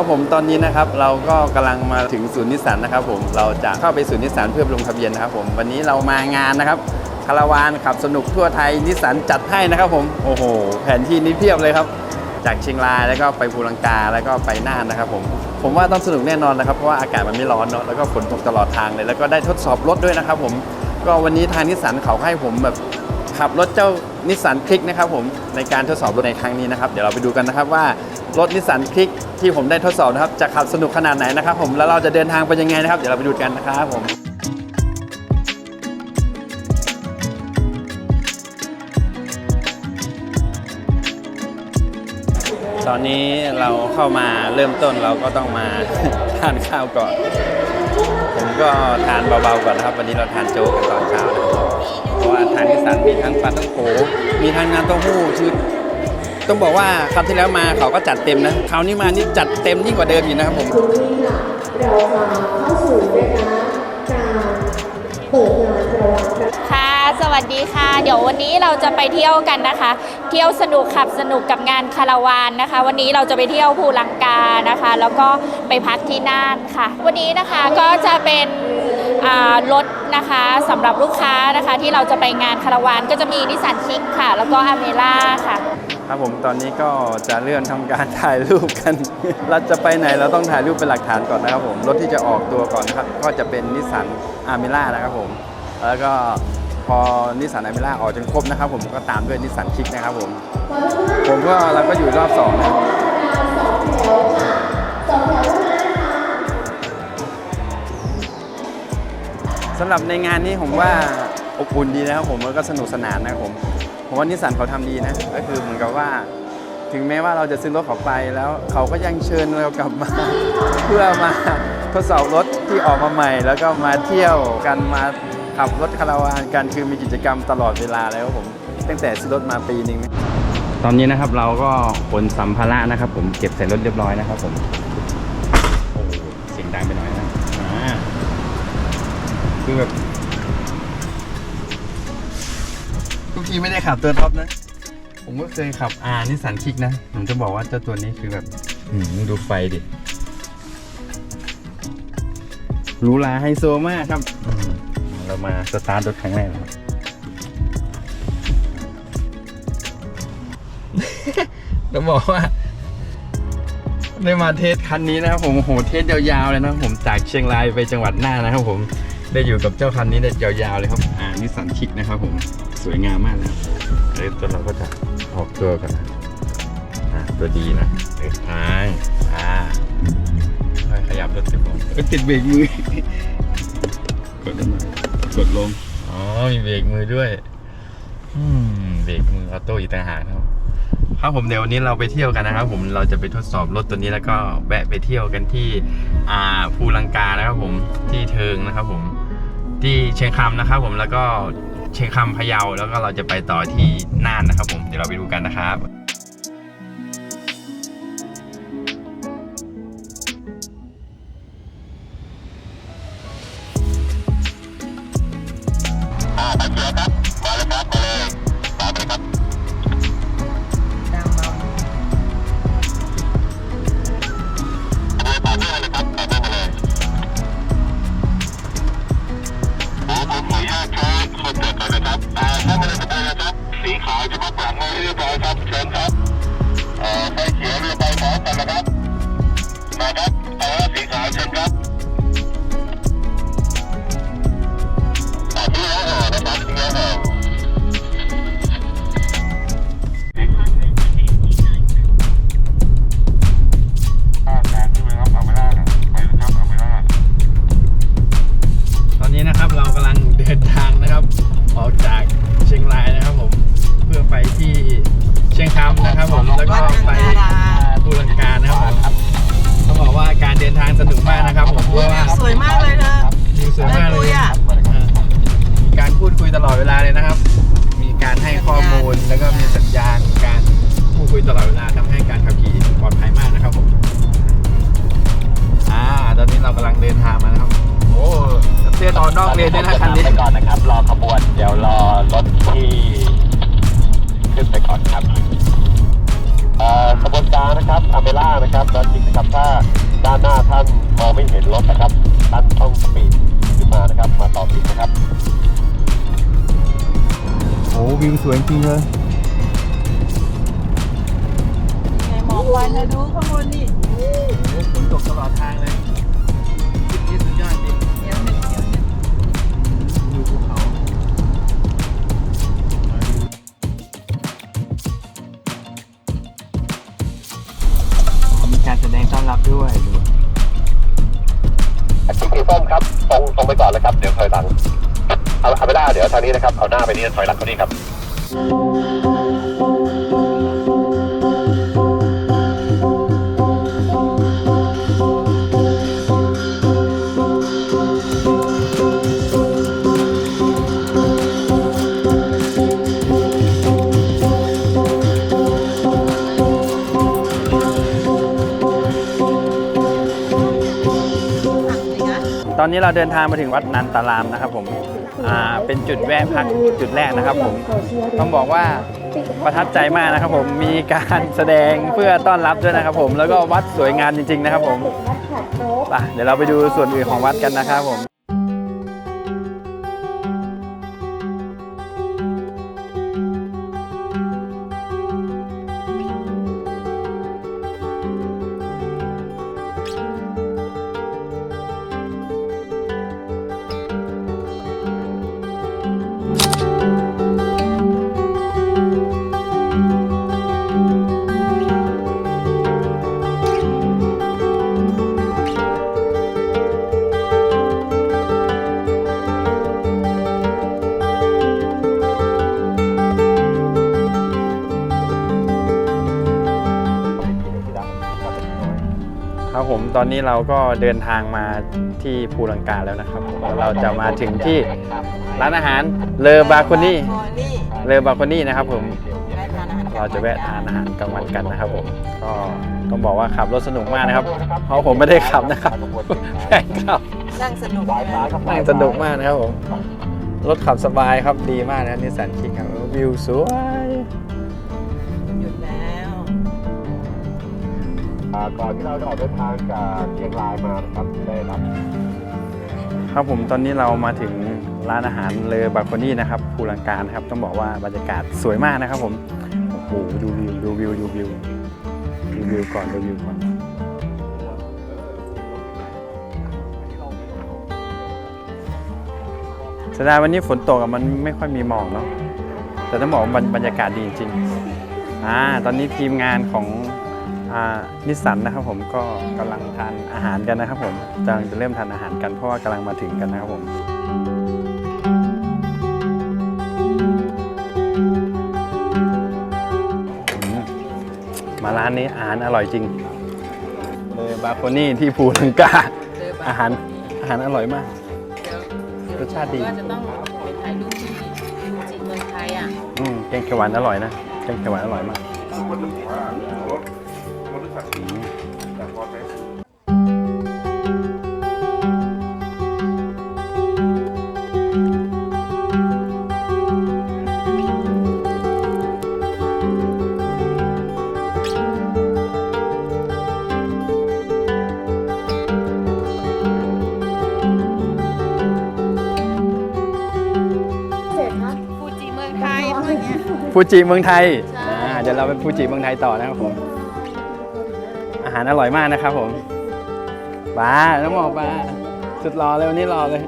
ครับผมตอนนี้นะครับเราก็กำลังมาถึงศูนย์นิสสันนะครับผมเราจะเข้าไปศูนย์นิสสันเพื่อลงทะเบียนนะครับผมวันนี้เรามางานนะครับคาราวานขับสนุกทั่วไทยนิสสันจัดให้นะครับผมโอ้โห แผนที่นี้เพียบเลยครับ จากเชียงรายแล้วก็ไปภูลังกาแล้วก็ไปน่านนะครับผมผมว่าต้องสนุกแน่นอนนะครับเพราะว่าอากาศมันไม่ร้อนเนาะแล้วก็ฝนตกตลอดทางเลย แล้วก็ได้ทดสอบรถด้วยนะครับผมก็วันนี้ทางนิสสันเขาให้ผมแบบขับรถเจ้า นิสสันคลิกนะครับผมในการทดสอบรถในครั้งนี้นะครับ เดี๋ยวเราไปดูกันนะครับว่ารถนิสสันคลิกที่ผมได้ทดสอบนะครับจะขับสนุกขนาดไหนนะครับผมแล้วเราจะเดินทางไปยังไงนะครับ เดี๋ยวเราไปดูกันนะครับผมตอนนี้เราเข้ามาเริ่มต้นเราก็ต้องมาทานข้าวก่อน ผมก็ทานเบาๆก่อนนะครับ วันนี้เราทานโจ๊กกันตอนเช้านะครับ เพราะว่าทางนิสสันมีทั้งปลาต้องโขมีทั้งน้ำเต้าหู้คือต้องบอกว่าคราวที่แล้วมาเขาก็จัดเต็มนะคราวนี้มานี่จัดเต็มยิ่งกว่าเดิมอีกนะครับผมวันนี้ค่ะเราจะเข้าสู่นะคะการเปิดงานรางวัลค่ะค่ะ สวัสดีค่ะ เดี๋ยววันนี้เราจะไปเที่ยวกันนะคะ เที่ยวสนุกขับสนุกกับงานคาราวานนะคะ วันนี้เราจะไปเที่ยวภูลังกานะคะ แล้วก็ไปพักที่น่านค่ะ วันนี้นะคะก็จะเป็นรถ นะคะสำหรับลูกค้านะคะที่เราจะไปงานคาราวานก็จะมีนิสสันคิกค่ะ แล้วก็อเมล่าค่ะ ครับผมตอนนี้ก็จะเลื่อนทำการถ่ายรูปกัน เราจะไปไหนเราต้องถ่ายรูปเป็นหลักฐานก่อนนะครับผม รถที่จะออกตัวก่อนนะครับ ก็จะเป็นนิสสันอาร์เมล่านะครับผม แล้วก็พอนิสสันอาร์เมล่าออกจนครบนะครับผมก็ตามด้วยนิสสันคิกนะครับผม ผมก็เราก็อยู่รอบสองนะสองแถวำหรับในงานนี้ผมว่าอบอุ่นดีนะครับผมแล้วก็สนุกสนานนะครับผมผมว่านิสสันเขาทำดีนะก็คือเหมือนกับว่า ถึงแม้ว่าเราจะซื้อรถเขาไปแล้วเขาก็ยังเชิญเรากลับมา เพื่อมาทดสอบรถที่ออกมาใหม่ แล้วก็มาเที่ยวกันมาขับรถคาราวานกันคือมีกิจกรรมตลอดเวลาแล้วครับผมตั้งแต่ซื้อรถมาปีหนึงตอนนี้นะครับเราก็ขนสัมภาระนะครับ ผมเก็บใส่รถเรียบร้อยนะครับผม คือแบบทุกทีไม่ได้ขับตัวท็อปนะ ผมก็เคยขับอานิสันคิกนะ ผมจะบอกว่าเจ้าตัวนี้คือแบบหืมดูไฟดิหรูหราไฮโซมากครับอืมเรามาสตาร์ทรถครั้งแรกนะครับต้องบอกว่าได้มาเทสคันนี้นะครับผมโอ้โหเทสยาวๆเลยนะผมจากเชียงรายไปจังหวัดน่านนะครับผม ได้อยู่กับเจ้าคันนี้ได้ยาวๆเลยครับอ่านิสันคิกนะครับผมสวยงามมากนะครับเริ่มต้นเราก็จะออกตัวก่อนนะอ่าตัวดีนะเดินทางอ่าค่อยขยับรถสิผมเอ้ยติดเบรกมือกดลงมากดลงอ๋อมีเบรกมือด้วยอืมเบรกมือออโต้อีกต่างหากนะครับ ครับผมเดี๋ยววันนี้เราไปเที่ยวกันนะครับ ผมเราจะไปทดสอบรถตัวนี้แล้วก็แวะไปเที่ยวกันที่อ่าภูลังกานะครับผมที่เทิงนะครับผมที่เชียงคำนะครับ ผมแล้วก็เชียงคำพะเยาแล้วก็เราจะไปต่อที่น่านนะครับ ผมเดี๋ยวเราไปดูกันนะครับ ผมแล้วก็ไปภูลังกานะครับผมต้องบอกว่าการเดินทางสนุกมากนะครับผมเพราะว่าสวยมากเลยนะวิวสวยมากเลได้คุยยอะอ่ามีการพูดคุยตลอดเวลาเลยนะครับ มีการให้ข้อมูลแล้วก็มีสัญญาณการพูดคุยตลอดเวลาทำให้การขับขี่ปลอดภัยมากนะครับผมอ่าตอนนี้เรากำลังเดินทางมานะครับโอ้เตี้ยต่อนอกเลนด้วยนะคันนี้ไปก่อนนะครับ รอขบวน เดี๋ยวรอรถที่ขึ้นไปก่อนครับ เอ่อขบวนกลางนะครับอเมล่านะครับด้านจริงนะครับถ้าด้านหน้าท่านมองไม่เห็นรถนะครับท่านต้องสปีดขึ้นมานะครับ มาต่อติดนะครับโอ้วิวสวยจริงเลยไงหมอกควันนะดูข้างบนนี่ฝนตกตลอดทางเลย ครับตรงตรงไปก่อนเลยครับเดี๋ยวถอยหลังเอาเอาไปได้เดี๋ยวทางนี้นะครับเอาหน้าไปนี่ถอยหลังเขานี่ครับ ตอนนี้เราเดินทางมาถึงวัดนันตารามนะครับผมอ่าเป็นจุดแวะพักจุดแรกนะครับผมต้องบอกว่าประทับใจมากนะครับผมมีการแสดงเพื่อต้อนรับด้วยนะครับผมแล้วก็วัดสวยงามจริง ๆ นะครับผมไปเดี๋ยวเราไปดูส่วนอื่นของวัดกันนะครับผม อนนี้เราก็เดินทางมาที่ภูลังกาแล้วนะครับผมแล้วเราจะมาถึงที่ร้านอาหารเลอบาโคนี่พอนี่เลอบาโคนี่นะครับผมแวะทานอาหารเราจะแวะทานอาหารกลางวันกันนะครับผมก็ต้องบอกว่าขับรถสนุกมากนะครับ เพราะผมไม่ได้ขับนะครับแฟนขับนั่งสนุกนะนั่งสนุกมากนะครับผมรถขับสบายครับดีมากนะนิสสันคิกครับวิวสวย ก่อนที่เราจะออกเดินทางจากเชียงรายมานะครับได้รับครับผมตอนนี้เรามาถึงร้านอาหารเลอบาโคนี่นะครับภูลังกาครับต้องบอกว่าบรรยากาศสวยมากนะครับผมโอ้โหดูวิวดูวิวดูวิวดูวิวก่อนดูวิวก่อนเสียดายวันนี้ฝนตกมันไม่ค่อยมีหมอกเนาะแต่ต้องบอกว่าบรรยากาศดีจริงอ่าตอนนี้ทีมงานของ นิสสันนะครับผมก็กำลังทานอาหารกันนะครับผมกำลังจะเริ่มทานอาหารกันเพราะว่ากำลังมาถึงกันนะครับผมอืมมาร้านนี้อาหารอร่อยจริงเลยบาโคนี่ที่ภูลังกาเจอบ้อาหารอาหารอร่อยมากเดี๋ยวเดี๋ยวรสชาติดีว่าจะต้องไปถ่ายรูปที่ฟูจิเมืองไทยอะอืมแกงเขียวหวานอร่อยนะแกงเขียวหวานอร่อยมาก จิเมืองไทยใช่อ่าเดี๋ยวเราไปฟูจิเมืองไทยต่อนะครับผม อาหารอร่อยมากนะครับผมปลาน้องหมอกปลาสุดรอเลยวันนี้รอเลย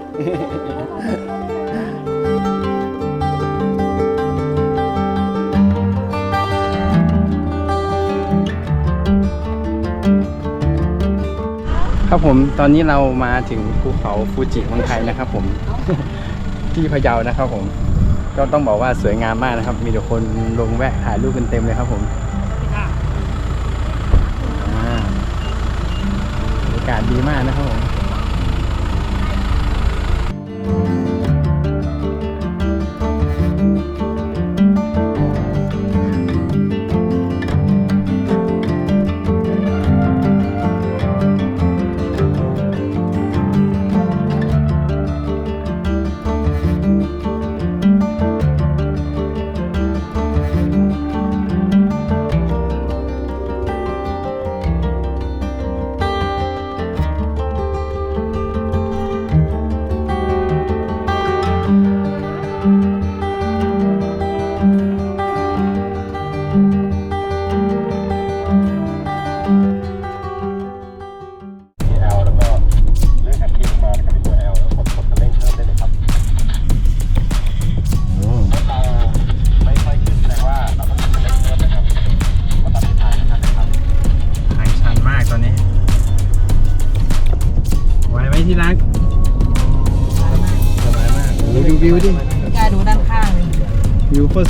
ครับผมตอนนี้เรามาถึงภูเขาฟูจิเมืองไทยนะครับผม ที่พะเยานะครับผม ก็ต้องบอกว่าสวยงามมากนะครับ มีแต่คนลงแวะถ่ายรูปกันเต็มเลยครับผม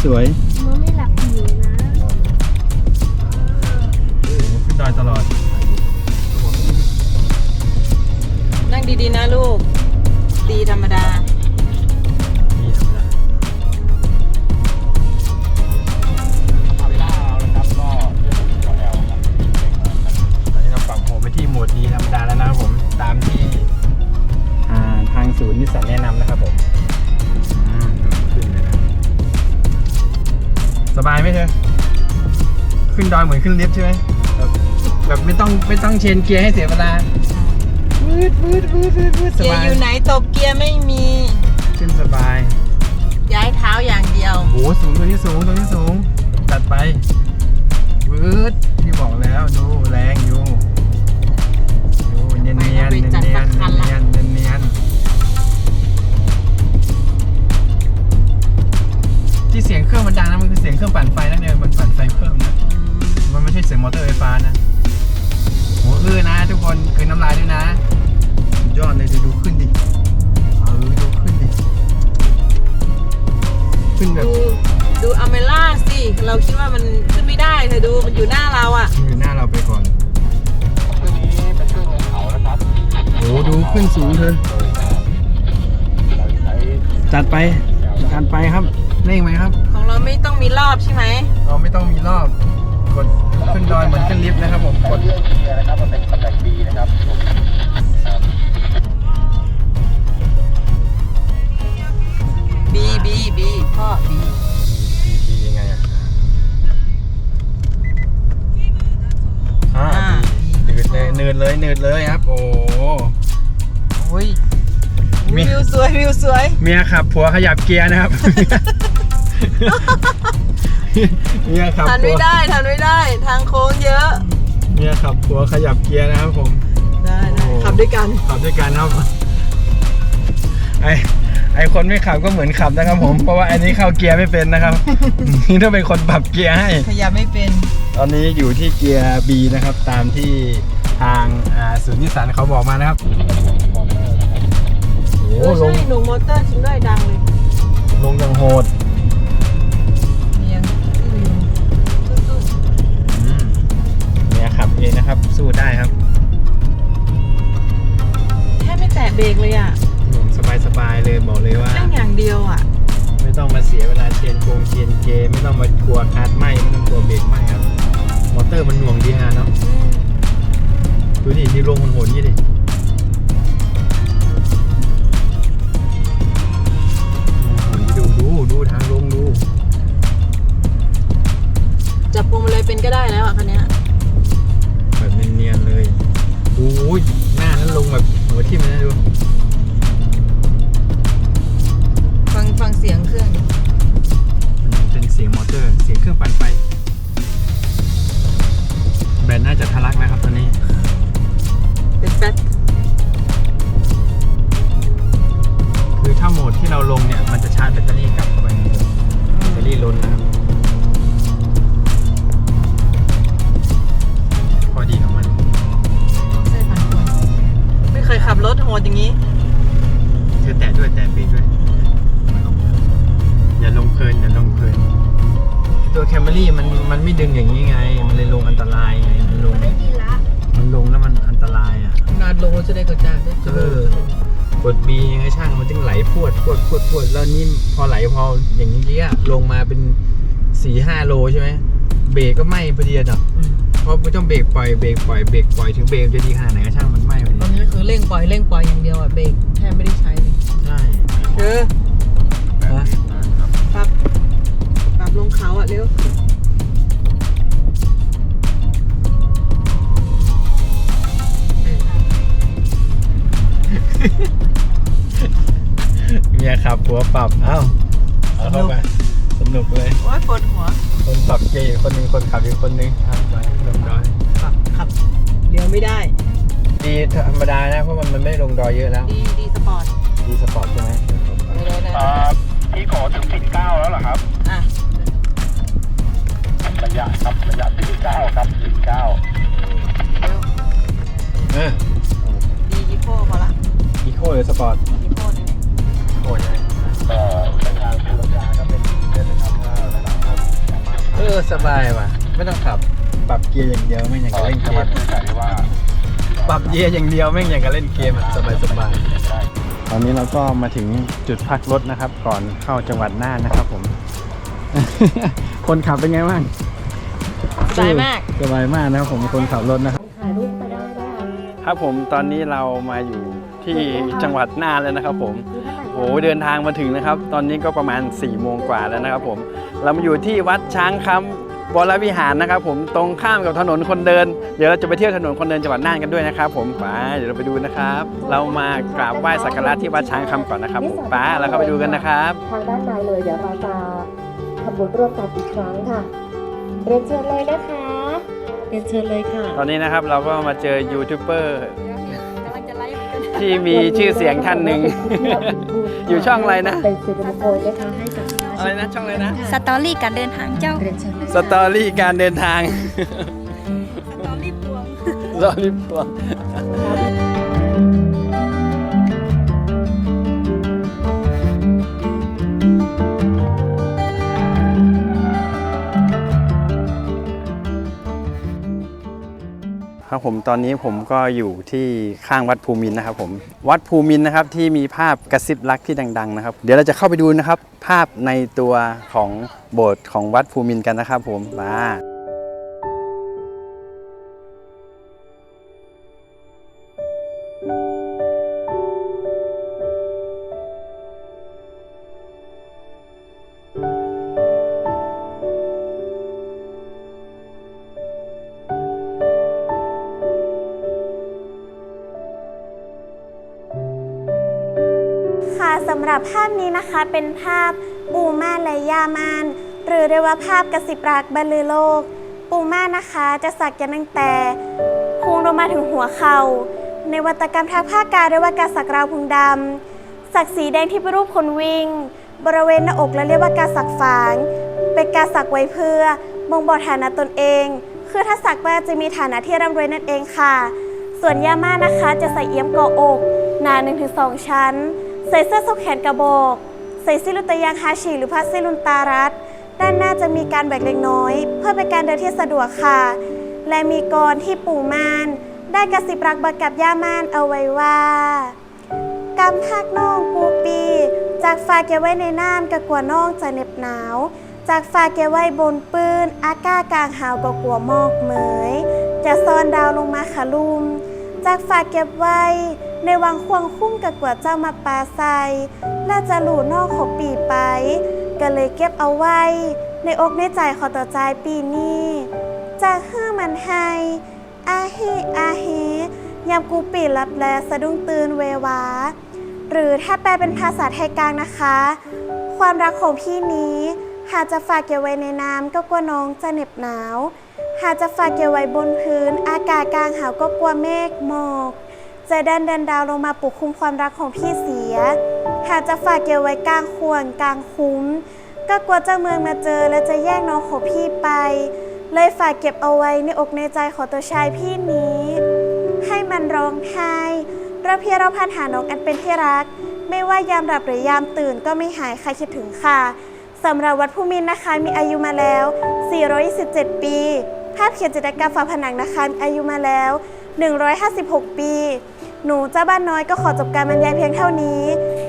สวย ขึ้นดอยเหมือนขึ้นลิฟต์ใช่ไหมแบบแบบไม่ต้องไม่ต้องเชนเกียร์ให้เสียเวลาฟืดฟืดฟืดฟืดฟืดสเกียบาร์ยอยู่ไหนตบเกียร์ไม่มีขึ้นสบายย้ายเท้าอย่างเดียวโหสูงตัวนี้สูงตัวนี้สูงตัดไปวืดที่บอกแล้วดูแรงอยู่ดูเนียนเนียนไปเนียนจัดเนียสันกคันละเนียนเนียนเนียนที่เสียงเครื่องมันดังนะมันคือเสียงเครื่องปั่นไฟนะเนี่ยมันปั่นไฟเพิ่มนะมัน ไม่ใช่เสียงมอเตอร์ไฟฟ้านะโหอื้อนะทุกคนคือน้ำลายด้วยนะสุดยอดเลยดูดูขึ้นดิเออดูขึ้นดิ ขึ้นแบบดูดูอเมล่าสิเราคิดว่ามันขึ้นไม่ได้เธอดูมันอยู่หน้าเราอะอยู่หน้าเราไปก่อนช่วงนี้เป็นช่วงลงเขานะครับโอ้ดูขึ้นสูงเธอเราใช้จัดไปจัดไปครับเร่งไหมครับ ของเราไม่ต้องมีรอบใช่ไหมเราไม่ต้องมีรอบ กดขึ้นดอยเหมือนขึ้นลิฟต์นะครับผมกดเรื่องเกียร์นะครับมันเป็นตำแหน่งดีนะครับครับบีบีบีพ่อบีดียังไงอะอ่าเนืดเลยเนืดเลยเนืดเลยครับ โอ้โอ้ยมีวิวสวยวิวสวย เมียขับผัวขยับเกียร์นะครับ เมียขับทันผัไม่วได้ทันไม่ได้ ทางโค้งเยอะเมียขับผัวขยับเกียร์นะครับผมได้ได้โอ้ขับด้วยกันขับด้วยกันครับไอไอคนไม่ขับก็เหมือนขับนะครับผม เพราะว่าอันนี้เข้าเกียร์ไม่เป็นนะครับ นี่ต้องเป็นคนปรับเกียร์ให้ ขยับไม่เป็น ตอนนี้อยู่ที่เกียร์ B นะครับ ตามที่ทางอ่าศูนย์นิสสันเขาบอกมานะครับ โอ้เออลงใช่หนูมอเตอร์จริงด้วยดังเลย ลงอย่างโหด ขับเองนะครับ สู้ได้ครับๆแค่ไม่แตะเบรกเลยอะผมสบายๆเลยบอกเลยว่าเร่งอย่างเดียวอะ ไม่ต้องมาเสียเวลาเชนโกงเชนเกมไม่ต้องมากลัวคาร์ดไหมไม่ต้องกลัวเบรกไหมครับ มอเตอร์มันหน่วงดีฮะเนาะดูดิที่ลงมันโหดนี่ดิโอ้โหดูดูดูทางลงดู จับพวงมาลัยเป็นก็ได้แล้วอะคันเนี้ย อ้ยหน้านั้นลงแบบหัวทิ่มเลยนะดูฟังฟังเสียงเครื่องดิมันเป็นเสียงมอเตอร์ เสียงเครื่องปั่นไฟแบตน่าจะทะลักนะครับตอนนี้ เป็นแฟตคือถ้าโหมดที่เราลงเนี่ย มันจะชาร์จแบตเตอรี่กลับเข้าไปในตัวแบตเตอรี่ล้นนะครับ ข้อดีของมันใช่ผ่านคน ไม่เคยขับรถโหดอย่างนี้คือแตะด้วยแตะเบรกด้วย อย่าลงเพลินอย่าลงเพลินตัวแคมเบรี่มันมันไม่ดึงอย่างนี้ไง มันเลยลงอันตรายไงมันลงได้กินละมันลงแล้วมันอันตรายอะนาดโลจะได้กดจ้าได้เออกดบียังไงช่างมันจึงไหลพรวดพรวดพรวดพรวดแล้วนี่พอไหลพออย่างนี้อะลงมาเป็นสี่ห้าโลใช่ไหมเบรกก็ไหม้พอดีอะจ้ะอืมเพราะไม่ต้องเบรกปล่อยเบรกปล่อยเบรกปล่อยถึงเบรกจะดีขนาดไหนก็ช่างมันไหม้ เร่งปล่อยเร่งปล่อยอย่างเดียวอะเบรกแทบไม่ได้ใช้เลยใช่เออฮะปรับปรับลงเขาอะเร็วเมียขับหัวปรับ เอ้าเอาเข้าไปสนุกเลย โอ้ยปวดหัว คนขับเกย์คนหนึ่งคนขับอีกคนหนึ่งขับไปลงดอยขับขับเลี้ยวไม่ได้ ดีธรรมดานะ เพราะมันมันไม่ลงดอยเยอะแล้ว ดีดีสปอร์ตดีสปอร์ตใช่ไหมไม่ได้นะอ่าพี่ขอถึงสิบเก้าแล้วเหรอครับ อะระยะครับระยะสิบเก้าครับสิบเก้าเร็วเออดีอีโคพอละอีโคหรือสปอร์ตอีโคนี่โคใช่ไหมเอ่อในทางสุรยาก็เป็นเรื่องนะครับสบายว่ะ ไม่ต้องขับ ปรับเกียร์อย่างเดียวไม่อย่างกับเล่นเกม ปรับเกียร์อย่างเดียวไม่อย่างกับเล่นเกมอะสบายสบายตอนนี้เราก็มาถึงจุดพักรถนะครับ ก่อนเข้าจังหวัดน่านนะครับผม คนขับเป็นไงบ้างสบายมาก สบายมากนะครับผมคนขับรถนะครับ ถ่ายรูปไปได้ได้ครับผมตอนนี้เรามาอยู่ที่จังหวัดน่านแล้วนะครับ ผมโอ้โหเดินทางมาถึงนะครับ ตอนนี้ก็ประมาณ4ี่โมงกว่าแล้วนะครับ ผม เรามาอยู่ที่วัดช้างคำ วรวิหารนะครับผมตรงข้ามกับถนนคนเดิน เดี๋ยวเราจะไปเที่ยวถนนคนเดินจังหวัดน่านกันด้วยนะครับผมไปเดี๋ยวเราไปดูนะครับ เรามากราบไหว้สักการะที่วัดช้างคำก่อนนะครับผมไป้าแล้วเข้าไปดูกันนะครับ ทางด้านในเลยเดี๋ยวเราจะทำบุญร่วมกันอีกครั้งค่ะ เรียนเชิญเลยนะคะเรียนเชิญเลยค่ะ ตอนนี้นะครับเราก็มาเจอยูทูบเบอร์ที่มีชื่อเสียงท่านหนึ่ง อยู่ช่องอะไรนะ เป็นสิริมงคลนะคะให้กับ อะไรนะช่องอะไรนะ สตอรี่การเดินทางเจ้า เรียนเชิญเลยสตอรี่การเดินทาง สตอรี่พวงสตอรี่พวง ครับ ครับผมตอนนี้ผมก็อยู่ที่ข้างวัดภูมินนะครับผมวัดภูมินนะครับที่มีภาพกระซิบรักที่ดัง ๆ นะครับ เดี๋ยวเราจะเข้าไปดูนะครับ ภาพในตัวของโบสถ์ของวัดภูมินกันนะครับผมมา รับภาพนี้นะคะเป็นภาพปูม่านและย่าม่าน หรือเรียกว่าภาพกระสิบรักบรรลือโลก ปูม่านนะคะจะสักยันตั้งแต่พุงลงมาถึงหัวเขา่าในวัตกรรมทางภาคกายเรียกว่าการสักราวพุงดำสักสีแดงที่เป็นรูปคนวิ่ง บริเวณหน้าอกและเรียกว่าการสักฝาง เป็นการสักไว้เพื่อบ่งบอกฐานะตนเอง คือถ้าสักไปจะมีฐานะที่ร่ำรวยนั่นเองค่ะ ส่วนย่าม่านะคะจะใส่เอี้ยมกาะอก หนา 1-2 ชั้น ใส่เสื้อซุกแขนกระบอก ใส่ซิลุตยางฮาชิหรือผ้าซิลุนตารัดด้านหน้าจะมีการแบกเล็กน้อย เพื่อเป็นการเดินที่สะดวกค่ะ และมีกรที่ปู่ม่าน ได้กระสิบรักบักกับย่าม่านเอาไว้ว่ากำพักน้องกูปี จากฝากแกไว้ในน้ำกะกลัวน้องจะเหน็บหนาว จากฝากแกไว้บนปืนอากากลางหาวก็กลัวมอกเหมยจะซ่อนดาวลงมาขาลุม จากฝากเก็บไว้ ในวังควงคุ้มกะกลัวเจ้ามาปาใส่และจะหลูนอกขอปีไป ก็เลยเก็บเอาไว้ ในอกในใจขอต่อใจปีนี้จากฮื้อมันให้อาฮิอาเฮยามกูปีรับแลสะดุ้งตื่นเววา หรือถ้าแปลเป็นภาษาไทยกลางนะคะ ความรักของพี่นี้ หากจะฝากเก็บไว้ในน้ำก็กลัวน้องจะเหน็บหนาว หากจะฝากเก็บไว้บนพื้น อากาศกลางหาวก็กลัวเมฆหมอก จะดันเดินดาวลงมาปกคลุมความรักของพี่เสีย หากจะฝากเก็บไว้กลางควงกลางคุ้ม ก็กลัวเจ้าเมืองมาเจอและจะแย่งน้องของพี่ไป เลยฝากเก็บเอาไว้ในอกในใจของตัวชายพี่นี้ ให้มันร้องไห้เราเพียรเราพันหาน้องอันเป็นที่รัก ไม่ว่ายามหลับหรือยามตื่นก็ไม่หายใครคิดถึงค่ะสำหรับวัดภูมินนะคะมีอายุมาแล้ว 427 ปี ภาพเขียนจิตรกรรมฝาผนังนะคะมีอายุมาแล้ว 156 ปี หนูเจ้าบ้านน้อยก็ขอจบการบรรยายเพียงเท่านี้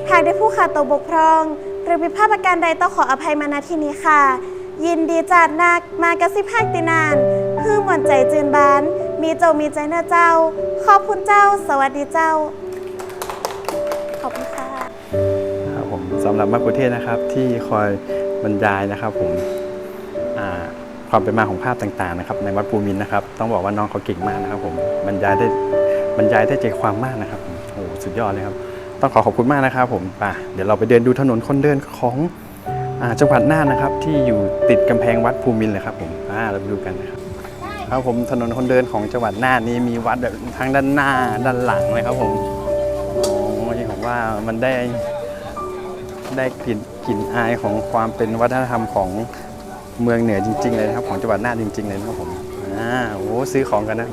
หากได้ผู้ขาดตกบกพร่อง หรือมีภาพประการใดต้องขออภัยมาณที่นี้ค่ะ ยินดีจัดนักมากระซิบภาคตินานฮือหมวนใจจืนบาน มีเจ้ามีใจเนื้อเจ้า ขอบคุณเจ้า สวัสดีเจ้า ขอบคุณค่ะ ครับผมสำหรับมะกุเทศนะครับที่คอยบรรยายนะครับผมอ่า ความเป็นมาของภาพต่างๆนะครับในวัดภูมินนะครับ ต้องบอกว่าน้องเขาเก่งมากนะครับผมบรรยายได้บรรยายได้ใจความมากนะครับโอ้สุดยอดเลยครับ ต้องขอขอบคุณมากนะครับผมป่ะเดี๋ยวเราไปเดินดูถนนคนเดินของอจังหวัดน่านนะครับ ที่อยู่ติดกำแพงวัดภูมินเลยครับผมอ่าเราไปดูกันนะครับครับผมถนนคนเดินของจังหวัดน่านนี้มีวัดแบบทั้งด้านหน้าด้านหลังเลยครับผมโอ้ยผมว่ามันได้ได้กลิ่นกลิ่นอายของความเป็นวัฒนธรรมของ เมืองเหนือจริง ๆ เลยนะครับ ของจังหวัดน่านจริง ๆ เลยนะครับผมอ่าโอ้ซื้อของกันนะ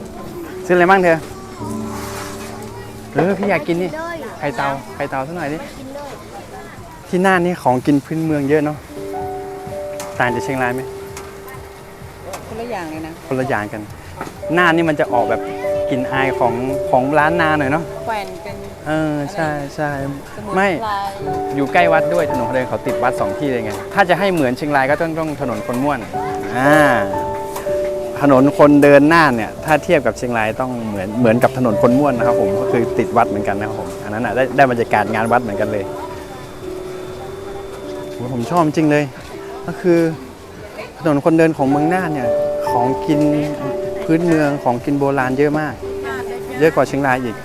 ซื้ออะไรบ้างเธอเออพี่อยากกินนี่ไข่เตาไข่เตาสักหน่อยดิที่น่านนี่ของกินพื้นเมืองเยอะเนาะต่างจากเชียงรายไหมละอย่างเลยนะคนละอย่างกันหน้านี่มันจะออกแบบกลิ่นอายของของร้านนาหน่อยเนาะแขวนเป็นเออใช่ใช่สมุนไม่ไพรอยู่ใกล้วัดด้วยถนนคนเดินเขาติดวัดสองที่เลยไงถ้าจะให้เหมือนเชียงรายก็ต้องต้องถนนคนม่วนอ่าถนนคนเดินน่านเนี่ยถ้าเทียบกับเชียงรายต้องเหมือนเหมือนกับถนนคนม่วนนะครับผมก็คือติดวัดเหมือนกันนะครับผมอันนั้นอะได้ได้บรรยากาศงานวัดเหมือนกันเลยโอ้ยผมชอบจริงเลย ก็คือถนนคนเดินของเมืองน่านเนี่ยของกินพื้นเมืองของกินโบราณเยอะมาก เยอะกว่าเชียงรายอีก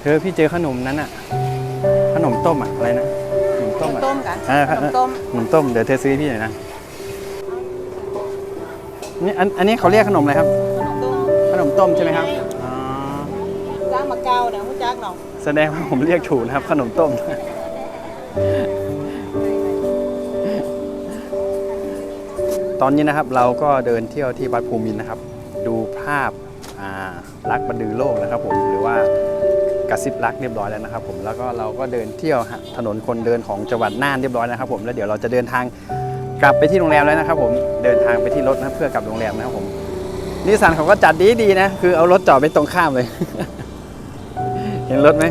เธอพี่เจอขนมนั้นอะขนมต้มอะอะไรนะ ขนมต้มอะต้มกันอ่าขนมต้มขนมต้มเดี๋ยวเธอซื้อให้พี่หน่อยนะนี่อันอันนี้เขาเรียกขนมอะไรครับ ขนมต้มขนมต้มใช่ไหมครับอ๋อจ้างมาเกาเนี่ยผู้จักเนาะแสดงว่าผมเรียกถูกนะครับ ขนมต้ม ตอนนี้นะครับเราก็เดินเที่ยวที่วัดภูมินทร์นะครับ ดูภาพอ่ารักบันดือโลกนะครับผมหรือว่า กระซิบรักเรียบร้อยแล้วนะครับผมแล้วก็เราก็เดินเที่ยวถนนคนเดินของจังหวัดน่านเรียบร้อยนะครับผมแล้วเดี๋ยวเราจะเดินทางกลับไปที่โรงแรมแล้วนะครับ ผมเดินทางไปที่รถนะเพื่อกลับโรงแรมนะครับผมนิสสันเขาก็จัดดีดีๆนะ คือเอารถจอดไปตรงข้ามเลย เห็นรถไหม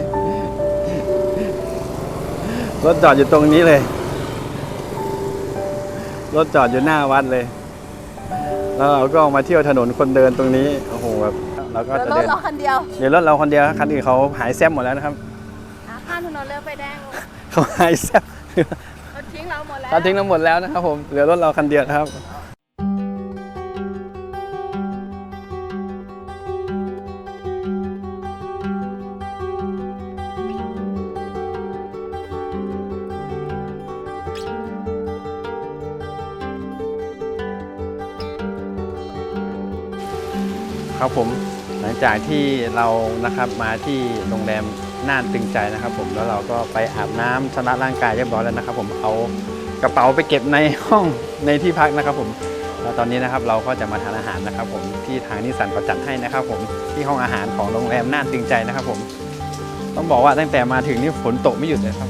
รถจอดอยู่ตรงนี้เลย รถจอดอยู่หน้าวัดเลย แล้วเราก็มาเที่ยวถนนคนเดินตรงนี้ โอ้โหแบบ เราก็จะรถเดินเราคันเดียวเดี๋ยวรถเราคนเดียวคันอื่นเขาหายแซบหมดแล้วนะครับข้ามถนนเรือไฟแดงเขาหายแซบเขาทิ้งเราหมดแล้วเขาทิ้งเราหมดแล้วนะครับผมเหลือรถเราคันเดียวนะครับครับผมหลัง จากที่เรานะครับมาที่โรงแรมน่านตึงใจนะครับ ผมแล้วเราก็ไปอาบน้ำชำระร่างกายเรียบร้อยแล้วนะครับ ผมเอากระเป๋าไปเก็บในห้องในที่พักนะครับ ผมแล้วตอนนี้นะครับเราก็จะมาทานอาหารนะครับ ผมที่ทางนิสันประจัดให้นะครับ ผมที่ห้องอาหารของโรงแรมน่านตึงใจนะครับ ผม ต้องบอกว่าตั้งแต่มาถึงนี่ฝนตกไม่หยุดเลยครับ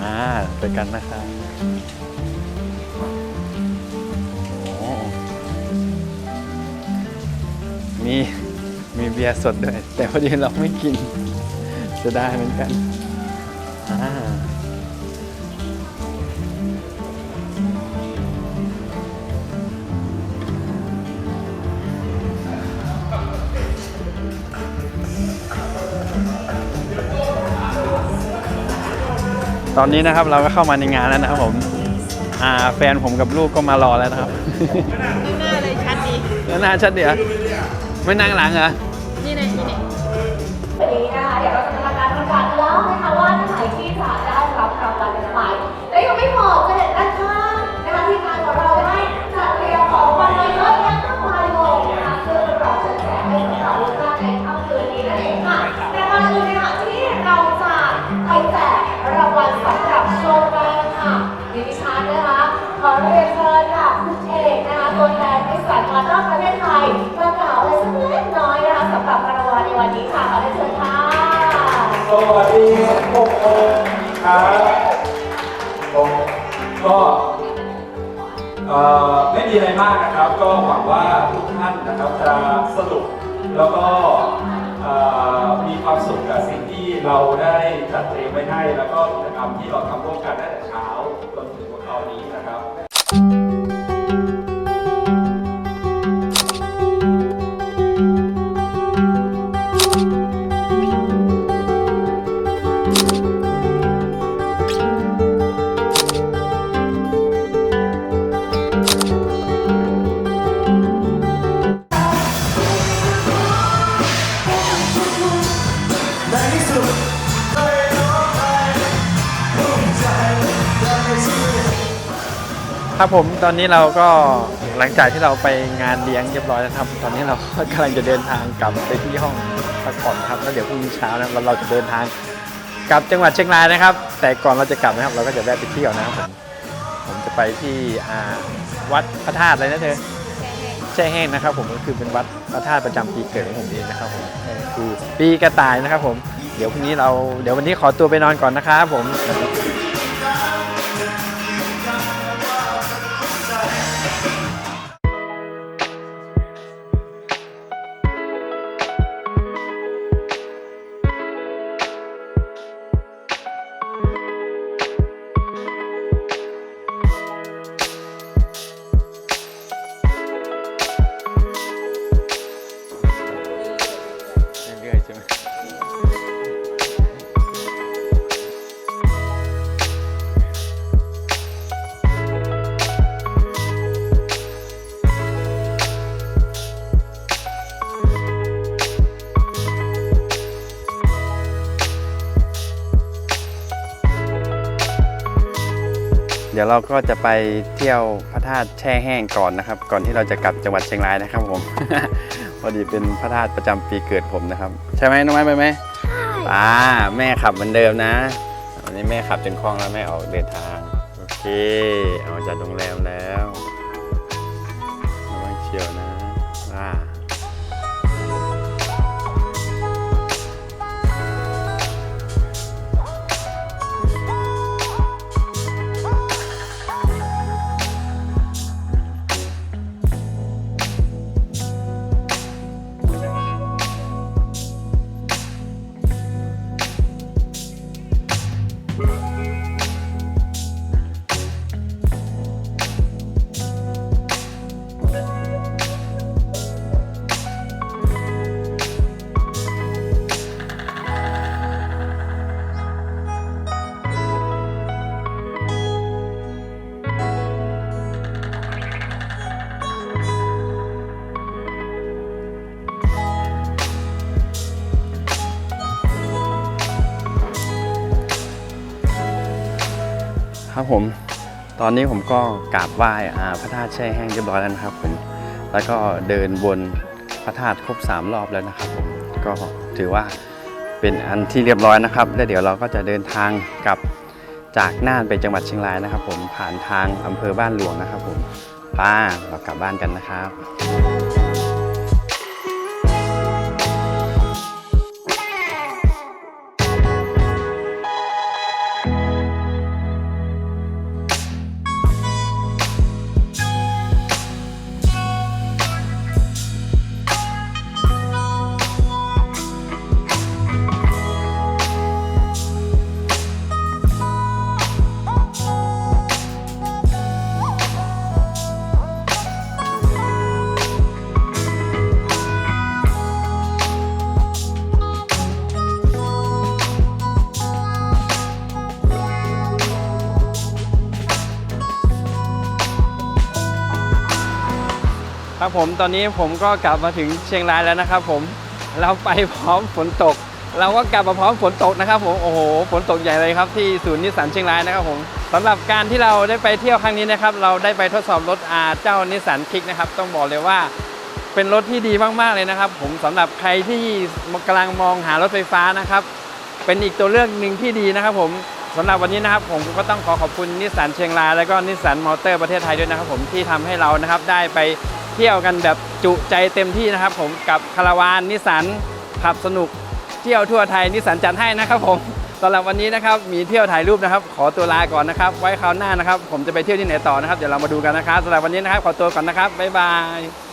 อ่าเจอกันนะครับ มีมีเบียร์สดด้วย แต่พอดีเราไม่กินจะได้เหมือนกันอ่าตอนนี้นะครับเราก็เข้ามาในงานแล้วนะครับผมอ่าแฟนผมกับลูกก็มารอแล้วนะครับหน้าเลยชัดดีแล้วหน้าชัดเดี๋ยว ไม่นั่งหลังเหรอ นี่เลยนี่เนี่ยวันนี้นะคะเดี๋ยวเราจะทำการทำการเล่านะคะว่าท่านไหนที่จะได้รับรางวัลกันไปและยังไม่พอจะเห็นด้านข้างนะคะที่งานของเราได้จัดเตรียมของขวัญมาเยอะแยะมากมายเลยนะคะซึ่งเราจะแจกให้กับเราทุกท่านในค่ำคืนนี้นั่นเองค่ะแต่ก่อนอื่นนะคะที่เราจะไปแจกรางวัลสำหรับโชว์แรกค่ะดิฉันนะคะขอเรียนเชิญค่ะคุณเอกนะคะตัวแทนนิสสันมอเตอร์ประเทศไทย วัลในวันนี้ค่ะขอเรียนเชิญค่ะสวัสดีทุกคนครับผมก็เอ่อไม่มีอะไรมากนะครับ ก็หวังว่าทุกท่านนะครับจะสนุกแล้วก็มีความสุขกับสิ่งที่เราได้จัดเตรียมไว้ให้ แล้วก็กิจกรรมที่เราทำร่วมกันตั้งแต่เช้าจนถึงตอนนี้นะครับ ครับผมตอนนี้เราก็หลังจากที่เราไปงานเลี้ยงเรียบร้อยแล้วครับ ตอนนี้เราก็กำลังจะเดินทางกลับไปที่ห้องพักผ่อนครับแล้วเดี๋ยวพรุ่งนี้เช้านะเราเราจะเดินทางกลับจังหวัดเชียงรายนะครับ แต่ก่อนเราจะกลับนะครับ เราก็จะแวะไปเที่ยวนะครับผมผมจะไปที่อ่าวัดพระธาตุอะไรนะเธอแช่แห้งนะครับ ผมก็คือเป็นวัดพระธาตุประจำปีเกิดของผมเองนะครับผมคือปีกระต่ายนะครับ ผมเดี๋ยวพรุ่งนี้เราเดี๋ยววันนี้ขอตัวไปนอนก่อนนะครับผม ยวเราก็จะไปเที่ยวพระธาตุแช่แห้งก่อนนะครับ ก่อนที่เราจะกลับจังหวัดเชียงรายนะครับผม พอดีเป็นพระธาตุประจำปีเกิดผมนะครับ ใช่ไหมน้องไม้ไปไหมใช่อ่าแม่ขับเหมือนเดิมนะวันนี้แม่ขับจนคล่องแล้วแม่ออกเดินทางโอเคออกจากโรงแรมแล้ว อนนี้ผมก็กราบไหว้พระธาตุแช่แห้งเรียบร้อยแล้วนะครับผมแล้วก็เดินบนพระธาตุครบ 3 รอบแล้วนะครับผมก็ถือว่าเป็นอันที่เรียบร้อยนะครับ แล้วเดี๋ยวเราก็จะเดินทางกลับจากน่านไปจังหวัดเชียงรายนะครับ ผมผ่านทางอำเภอบ้านหลวงนะครับ ผมป้าเรากลับบ้านกันนะครับ ครับผมตอนนี้ผมก็กลับมาถึงเชียงรายแล้วนะครับ ผมเราไปพร้อมฝนตก เราก็กลับมาพร้อมฝนตกนะครับ ผมโอ้โหฝนตกใหญ่เลยครับที่ศูนย์นิสสันเชียงรายนะครับผมสำหรับการที่เราได้ไปเที่ยวครั้งนี้นะครับ เราได้ไปทดสอบรถอาเจ้านิสสันคลิกนะครับ ต้องบอกเลยว่าเป็นรถที่ดีมากๆเลยนะครับ ผมสำหรับใครที่กำลังมองหารถไฟฟ้านะครับ เป็นอีกตัวเลือกหนึ่งที่ดีนะครับ ผมสำหรับวันนี้นะครับผมก็ต้องขอขอบคุณนิสสันเชียงรายแล้วก็นิสสันมอเตอร์ประเทศไทยด้วยนะครับ ผมที่ทำให้เรานะครับได้ไป เที่ยวกันแบบจุใจเต็มที่นะครับ ผมกับคาราวานนิสันขับสนุกเที่ยวทั่วไทยนิสันจัดให้นะครับ ผมสำหรับวันนี้นะครับมีเที่ยวถ่ายรูปนะครับ ขอตัวลาก่อนนะครับ ไว้คราวหน้านะครับ ผมจะไปเที่ยวที่ไหนต่อนะครับเดี๋ยวเรามาดูกันนะครับสำหรับวันนี้นะครับขอตัวก่อนนะครับบ๊ายบาย